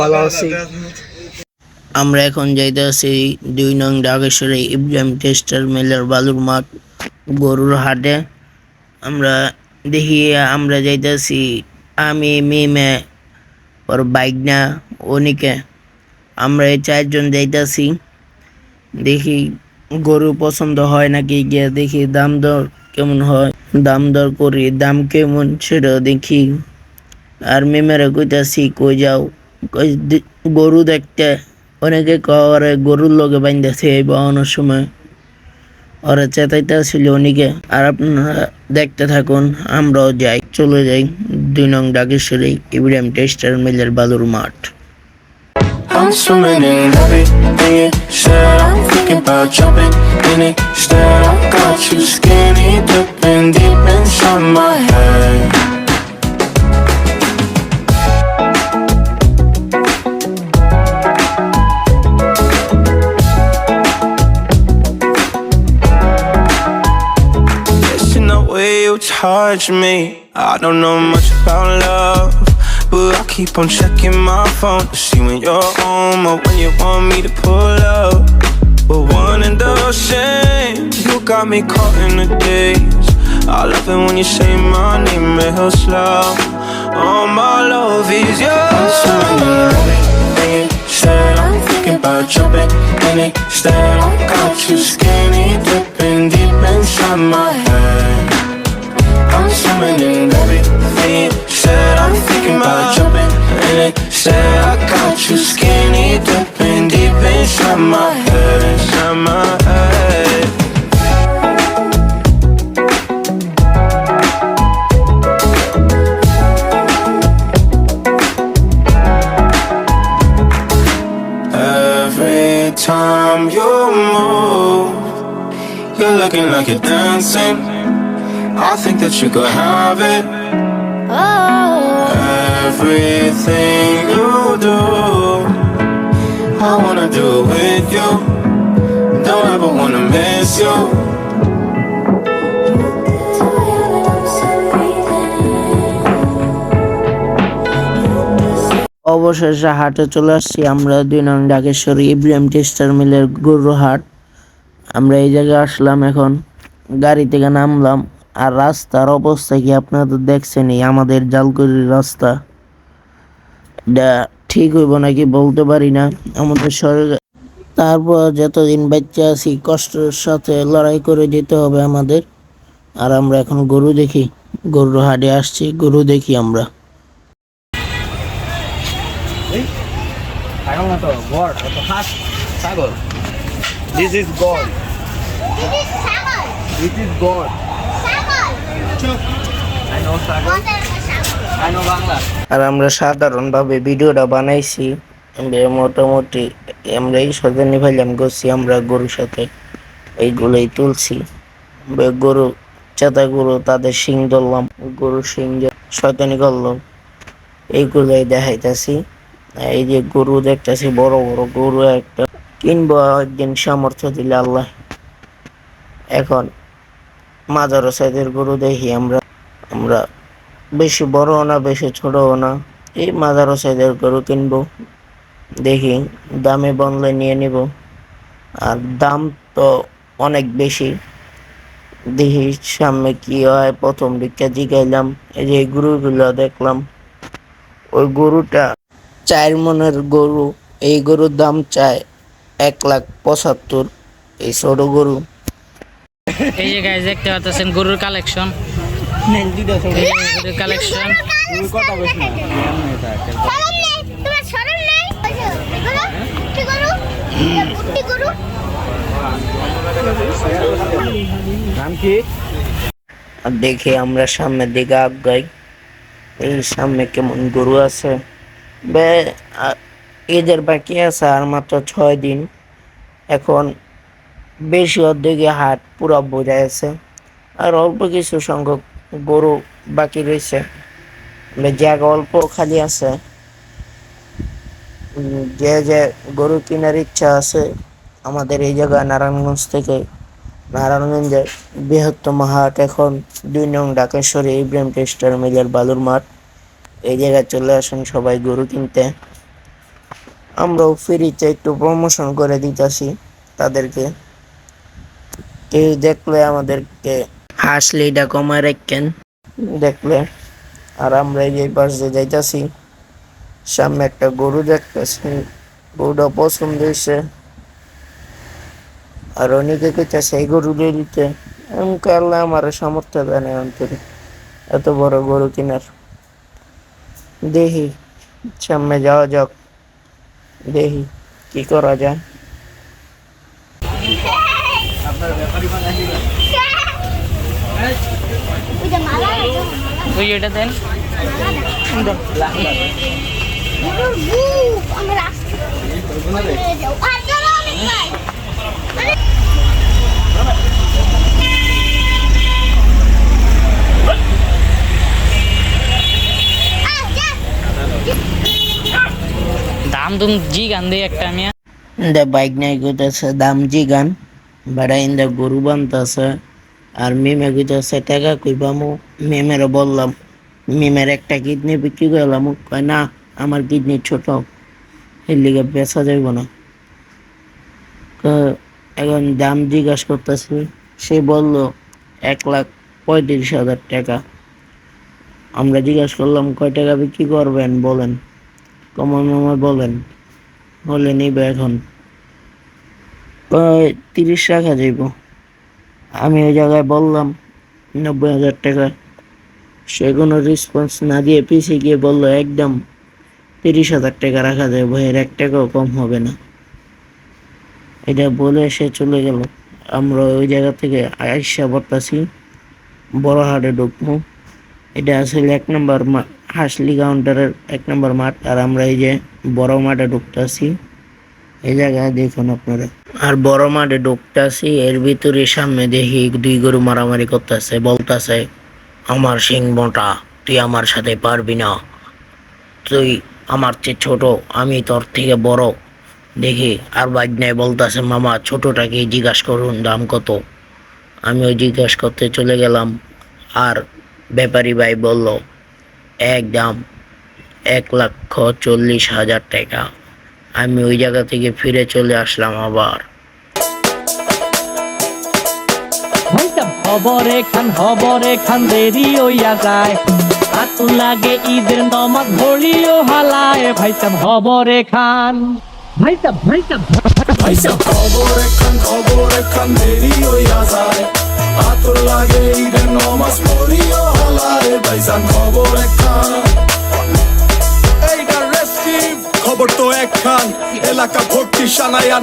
আমরা আছি। এখন যাইতেছি দুই নং ডাকেশ্বরে ইব্রাহিম টেস্টার মেলার বালুর মাঠ গরুর হাটে। আমরা দেখি, আমরা যাইতেছি আমি, মিমে, ওর বাইক না অনিকে। আমরা এই চারজন যাইতেছি দেখি গরু পছন্দ হয় নাকি, গিয়ে দেখি দাম দর কেমন হয়। দাম দর করি দাম কেমন সেটা দেখি আর মেমেরা কইতাছি কই যাও গরু দেখতে অনেকে করে গরুর লগে বাইন্দাছে এই বাউনের সময় ওরা চেতাইতে ছিল অনেকে আর আপনারা দেখতে থাকুন আমরাও যাই চলে যাই দুই নং ডাকেশ্বরী ইব্রাহিম টেস্টার মিলের বালুর মাঠ I'm swimming in everything said. I'm thinking about jumping in it. Instead, got you skinny dipping deep inside my head. Way you touch me. I don't know much about love, but I keep on checking my phone to see when you're home or when you want me to pull up. But one and the same, got me caught in the days. I love it when you say my name real slow. All my love is yours. Everything you said, I'm thinking about jumping in it. Instead, I got you skinny dipping deep inside my head. I'm swimming in everything you said. I'm thinking about jumping in it. Said I got you skinny dipping deep inside my head, you could have it. Oh. Everything you do, I wanna do it with you. Don't ever wanna miss you. অবশেষে হাটে চলে আসছি আমরা দুই নং Dhakeshwari Ibrahim tester মিলের গরু হাট আমরা এই জায়গায় আসলাম এখন গাড়ি থেকে নামলাম আর রাস্তার অবস্থা কি আপনারা তো দেখছেনই? আমাদের জালকুড়ির রাস্তা। এটা ঠিক হইব নাকি বলতে পারি না। আমাদের শরীর তারপর যতদিন বাচ্চা আছি কষ্টের সাথে লড়াই করে যেতে হবে আমাদের। আর আমরা এখন গরু দেখি। গরুর হাটে আসছি গরু দেখি আমরা। This is ছাগল। What is salad? আর আমরা সাধারণভাবে ভিডিওটা বানাইছি। মোটামুটি আমরা এই সজনী ভাইলাম করছি আমরা গরুর সাথে এইগুলোই তুলছি। গরু চেতা গরু, তাদের শিং ধরলাম গরুর শিং শয়তানি করলাম, এইগুলোই দেখাইতেছি। এই যে গরু দেখতেছি, বড় বড় গরু একটা কিনবো, একদিন সামর্থ্য দিলে আল্লাহ। এখন মাজারো সাইজের গরু দেখি আমরা। আমরা বেশি বড়ও না, বেশি ছোটও না। এই মাজারো সাইজের গরু কিনবো। দেখি দামে বনলে নিয়ে নিব। আর দাম তো অনেক বেশি। দেখি সামনে কি হয়, প্রথম দিকটা জিগাইলাম। এই যে গরুগুলো দেখলাম, ওই গরুটা চার মনের গরু। এই গরুর দাম চায় এক লাখ পঁচাত্তর। এই ছোট গরু এই যে গাইজ দেখতে পাচ্ছেন গরুর কালেকশন গরুর কালেকশন আর দেখে আমরা সামনের দিকে আগাই। এই সামনে কেমন গরু আছে। ঈদের বাকি আছে আর মাত্র ছয় দিন। এখন বেশি অর্ধেকে হাট পুরো বোঝা আছে আর অল্প কিছু সংখ্যক গরু বাকি রয়েছে। জায়গা অল্প খালি আছে। যে যে গরু কেনার ইচ্ছা আছে, আমাদের এই জায়গা নারায়ণগঞ্জ থেকে নারায়ণগঞ্জের বৃহত্তম হাট এখন দুই নং ঢাকেশ্বরী ইব্রাহিম টেস্টার মিলের বালুর মাঠ। এই জায়গায় চলে আসেন সবাই গরু কিনতে। আমরাও ফ্রিতে একটু প্রমোশন করে দিতেছি তাদেরকে। কেউ দেখলে আমাদেরকে হাসলে এটা কমায় রাখেন। দেখলে। আর আমরা এই পাশ দিয়ে যাইতাছি সামনে একটা গরু দেখতেছি গরুটা পছন্দ হয়েছে আর অনেকে কইতেছে এই গরু দিয়ে দিতে। কই, আল্লাহ আমার সামর্থ্য দেয় না অন্তরে এত বড় গরু কেনার। দেখি সামনে যাওয়া যাক দেখি কি করা যায় ওই যে মালা আছে, মালা। ওই ওটা দেন গরুর বুক, আমরা রাস্তা দিয়ে যাও। আর চলো অনেক আরে, আহ, যা। দাম তুম জি গান দিয়ে একটা আমি ইন্দা বাইক নাই কইতাছে দাম জি গান বাড়া ইন্দা গরু বানতাছে আর মিমে কইতাছে টাকা কইবামু মিমের বললাম মিমের একটা কিডনি বিক্রি করলাম কয় না আমার কিডনি ছোট এর লিগে বেচা যাইব না এখন দাম জিজ্ঞাসা করতেছি সে বলল এক লাখ পঁয়ত্রিশ হাজার টাকা। আমরা জিজ্ঞাসা করলাম, কয় টাকা বিক্রি করবেন? বলেন। কমন মামা বলেন হলে নিবে এখন। তিরিশ রাখা যাইব আমি ওই জায়গায় বললাম, নব্বই হাজার টাকা। সে কোনো রেসপন্স না দিয়ে পিছিয়ে গিয়ে বলল, একদম তিরিশ হাজার টাকা রাখা যায় বইয়ের এক টাকাও কম হবে না। এটা বলে সে চলে গেল। আমরা ওই জায়গা থেকে আইসা বর্তাছি বড় হাটে ঢুকবো। এটা আসলে এক নম্বর হাসলি কাউন্টারের এক নম্বর মাঠ, আর আমরা এই যে বড় মাঠে ঢুকতেছি। এই জায়গায় দেখুন আপনারা। আর বড় মাঠে ঢুকতেছি এর ভিতরে সামনে দেখি দুই গরু মারামারি করতেছে, বলতেছে, আমার সিং মোটা, তুই আমার সাথে পারবি না। তুই আমার চেয়ে ছোট, আমি তোর থেকে বড়। দেখি, আর বাজনায় বলতেছে, মামা, ছোটটাকে জিজ্ঞাসা করুন দাম কত? আমি ওই জিজ্ঞাসা করতে চলে গেলাম, আর ব্যাপারী ভাই বলল, এক দাম এক লক্ষ চল্লিশ হাজার টাকা। আমি ওই জায়গা থেকে ফিরে চলে আসলাম আবার। হবরে খান হবরে খান দেরি হইয়া যায়। আতু লাগে ঈদের নমাজ ভরিও হালায় ভাইসাব হবরে খান ভাইসাব ভাইসাব ভাইসা খবর এখান খবর এখান দেরি হইয়া যায়। আতর লাগে ঈদের নমাজ পড়িও হলায় ভাইসান খবর রেস্টিভ খবর তো একখান এলাকা ভর্তি সানায়া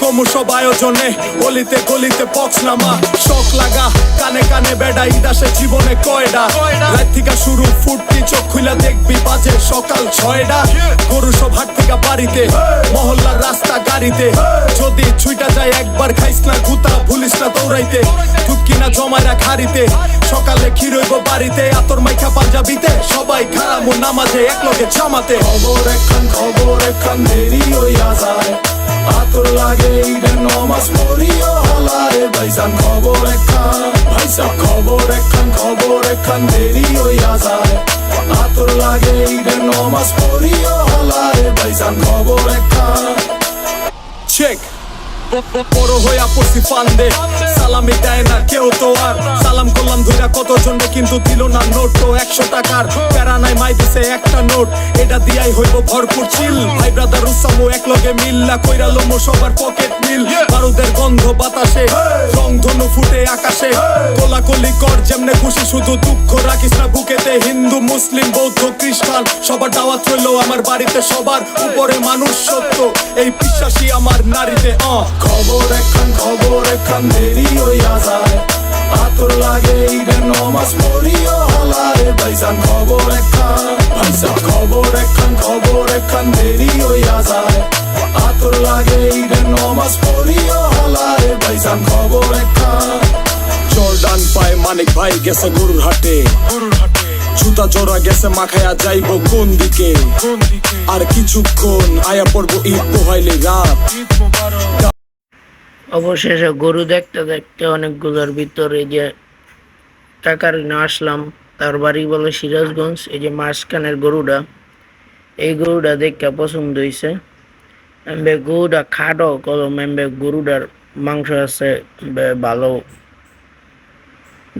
না ক্রমশ আয়োজনে গলিতে গলিতে পক্স নামা শখ লাগা কানে কানে বেডা ইদাসে জীবনে কয়ডা। রাত থেকে শুরু ফুটতি চোখ খুলে দেখবি বাজে সকাল ছয়ডা। গরু সব হাট থেকে বাড়িতে মহল্লার রাস্তা গাড়িতে। যদি ছুইটা যায় একবার খাইস না গুতা ভুলিস না দৌড়াইতে। ঢুকি না জমায়রা খারিতে সকালে ক্ষীরইব বাড়িতে আতর মাইখা পাঞ্জাবিতে। সবাই খারামো নামাজে এক লগে জামাতে। খবর এখান খবর এখান দেরি হইয়া যায়। আতর লাগে ঈদের নমাস মরিও হলারে ভাইসান খবর একখান ভাইসা খবর একখান খবর একখান দেরি হইয়া যায় আতর লাগে ঈদের নমাস মরিও হলারে ভাইসান খবর একখান চেক বড় হইয়া পড়ছি ফান্দে সালামি দেয় না কেউ তো আর। সালাম করলাম ধইরা কত জনে কিন্তু দিল না নোট তো একশো টাকার। প্যারা নাই মাই দিছে একটা নোট। এটা দিয়াই হইব ভরপুর চিল। ভাই ব্রাদার উসামো এক লগে মিল্লা কইরা লোমো সবার পকেট মিল বারুদের গন্ধ বাতাসে রং ধনু ফুটে আকাশে। কোলাকুলি কর যেমনে খুশি শুধু দুঃখ রাখিস না বুকেতে। হিন্দু মুসলিম বৌদ্ধ খ্রিস্টান সবার দাওয়াত রইল আমার বাড়িতে সবার উপরে মানুষ সত্য এই বিশ্বাসী আমার নারীতে খবর এখান খবর এখন দেরি। হইয়া যায় আতর লাগে ঈদের নমাজ পড়িও হলায় ভাইসান খবর এখান ভাইসা খবর এখান খবর এখান দেরি হইয়া যায় আতর লাগে ঈদের নমাজ পড়িও হলায় ভাইসান খবর এখান জর্ডান পায় মানিক ভাই, গেছে গরুর হাটে গরুর হাটে। জুতা জোড়া গেছে, মাখায়া যাইব কোন দিকে? আর কিছুক্ষণ আয়া পড়ব ঈদ পোহাইলে রাত। অবশেষে গরু দেখতে দেখতে অনেকগুলোর ভিতরে যে টাকার না আসলাম, তার বাড়ি বলে সিরাজগঞ্জ, এই যে মাঝখানের গরুটা। এই গরুটা দেখতে পছন্দ হয়েছে এমবে গরুটা খাটো কলম, এমবে গরুটার মাংস আছে ভালো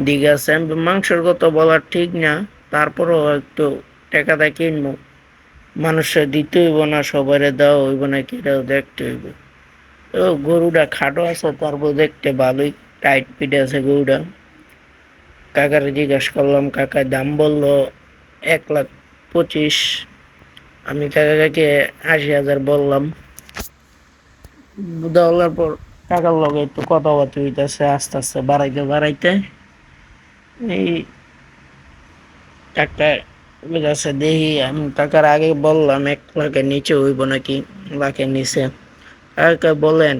দিক আছে। মাংসের কথা বলার ঠিক না, তারপরেও একটু টাকাটা কিনবো মানুষের দিতে হইব না সবাই দেওয়া হইব না কেটাও দেখতে হইব। গরুটা খাটো আছে, তারপর দেখতে ভালোই টাইট পিটে আছে গরুটা। কাকার জিজ্ঞেস করলাম কাকা দাম বলল এক লাখ পঁচিশ। আমি কাকাকে আশি হাজার বললাম। দেওয়ার পর কাকার লগে একটু কথাবার্তা হইতেছে, আস্তে আস্তে বাড়াইতে বাড়াইতে। এই আছে দেখি, আমি কাকার আগে বললাম, এক লাখের নিচে হইব নাকি? লাখের নিচে। কাকা বলেন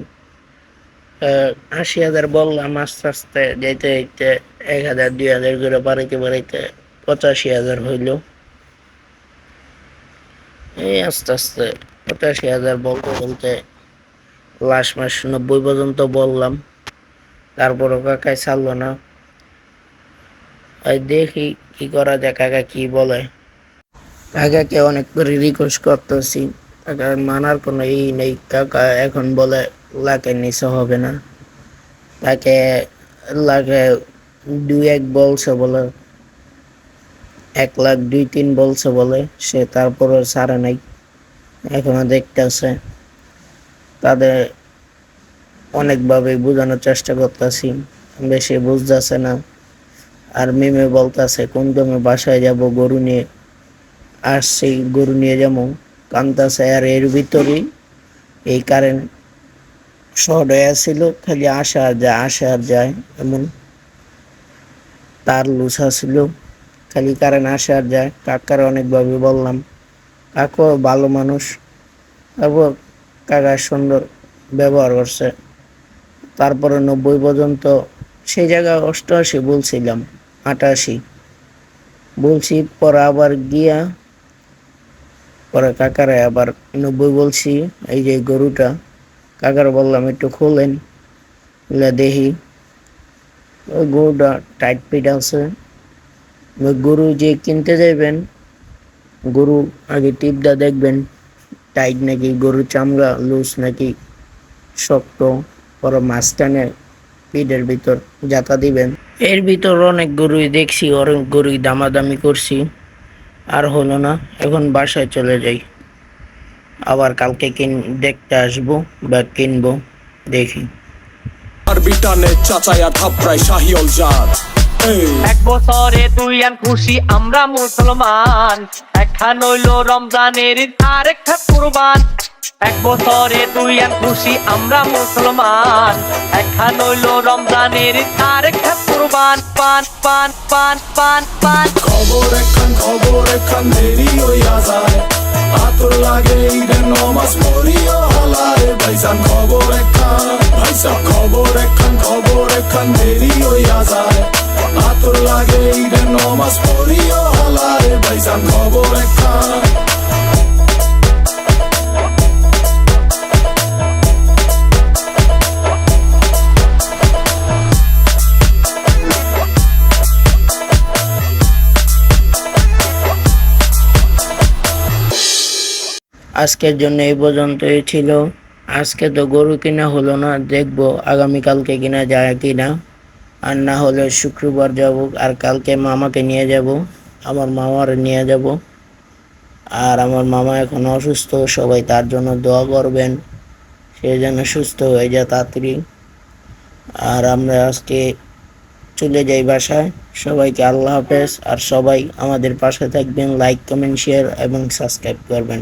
আশি হাজার বললাম, আস্তে আস্তে যেতে যেতে এক হাজার, দুই হাজার করে বাড়াইতে বাড়াইতে পঁচাশি হাজার হইল। এই আস্তে আস্তে পঁচাশি হাজার বলতে বলতে লাস্ট মাস নব্বই পর্যন্ত বললাম। তারপরও কাকাই ছাড়লো না। দেখি কি করা যায়, কাকা কি বলে। কাকাকে অনেক করে রিকোয়েস্ট করতেছি। মানার কোনো ই নেই কাকা এখন বলে লাখের নিচে হবে না। তাকে লাখে দুই এক বলছে বলে, এক লাখ দুই তিন বলছে বলে, সে তারপরে ছাড়ে নাই, এখনও দেখতেছে। তাদের অনেকভাবে বোঝানোর চেষ্টা করতেছি, বেশি বুঝতেছে না। আর মেমে বলতেছে, কোন দমে বাসায় যাব, গরু নিয়ে আসছি, গরু নিয়ে যাব? কান্তাছে আর এর ভিতরেই এই কারেন্ট শর্ট হয়ে ছিল খালি আসা আর যায় আসা আর যায় এমন। তার লুসা ছিল খালি কারেন্ট আসা আর যায়। কাকার অনেকভাবে বললাম, কাকু, ভালো মানুষ। তারপর কাকা সুন্দর ব্যবহার করছে। তারপরে নব্বই পর্যন্ত সেই জায়গায় অষ্টআশি বলছিলাম, আটাশি। বলছি, পরে আবার গিয়া পরে কাকারে আবার নব্বই বলছি, এই যে গরুটা। কাকার বললাম, একটু খোলেন দেখি। ওই গরুটা টাইট পিট আছে। ওই গরু যে কিনতে যাবেন গরু আগে টিপটা দেখবেন। টাইট নাকি, গরুর চামড়া লুজ নাকি, শক্ত। পরে মাঝখানে পিঠের ভিতর জাতা দিবেন। এর ভিতর অনেক গরুই দেখছি, অনেক গরুই দামাদামি করছি। আর হলো না এখন বাসায় চলে যাই। আবার কালকে কিন দেখতে আসব বা কিনবো দেখি। আর বিটানে চাচায়া থাপড়ায় শাহিওল জাত। এক বছরে তুই আন খুশি আমরা মুসলমান। একখান হইল রমজানের আর আরেকটা কুরবান। এক বছরে তুই আর খুশি আমরা মুসলমান। একখান হইল রমজানের ঈদ, আরেকটা কুরবান। পান পান পান পান পান। খবর একখান খবর একখান দেরি হইয়া যায়। আতর লাগে ঈদের নমাজ পড়িও হালায়। ভাইজান খবর একখান ভাইসা খবর একখান খবর একখান দেরি হইয়া যায়। আতর লাগে ঈদের নমাজ পড়িও হালায়। ভাইজান খবর একখান আজকের জন্য এই পর্যন্তই ছিল। আজকে তো গরু কিনা হলো না, দেখব আগামীকালকে কিনা যায় কিনা। আর না হলে শুক্রবার যাব, আর কালকে মামাকে নিয়ে যাব, আমার মামার নিয়ে যাব। আর আমার মামা এখন অসুস্থ, সবাই তার জন্য দোয়া করবেন, সে যেন সুস্থ হয়ে যায় তাড়াতাড়ি। আর আমরা আজকে চলে যাই বাসায়। সবাইকে আল্লাহ হাফেজ, আর সবাই আমাদের পাশে থাকবেন লাইক কমেন্ট শেয়ার এবং সাবস্ক্রাইব করবেন।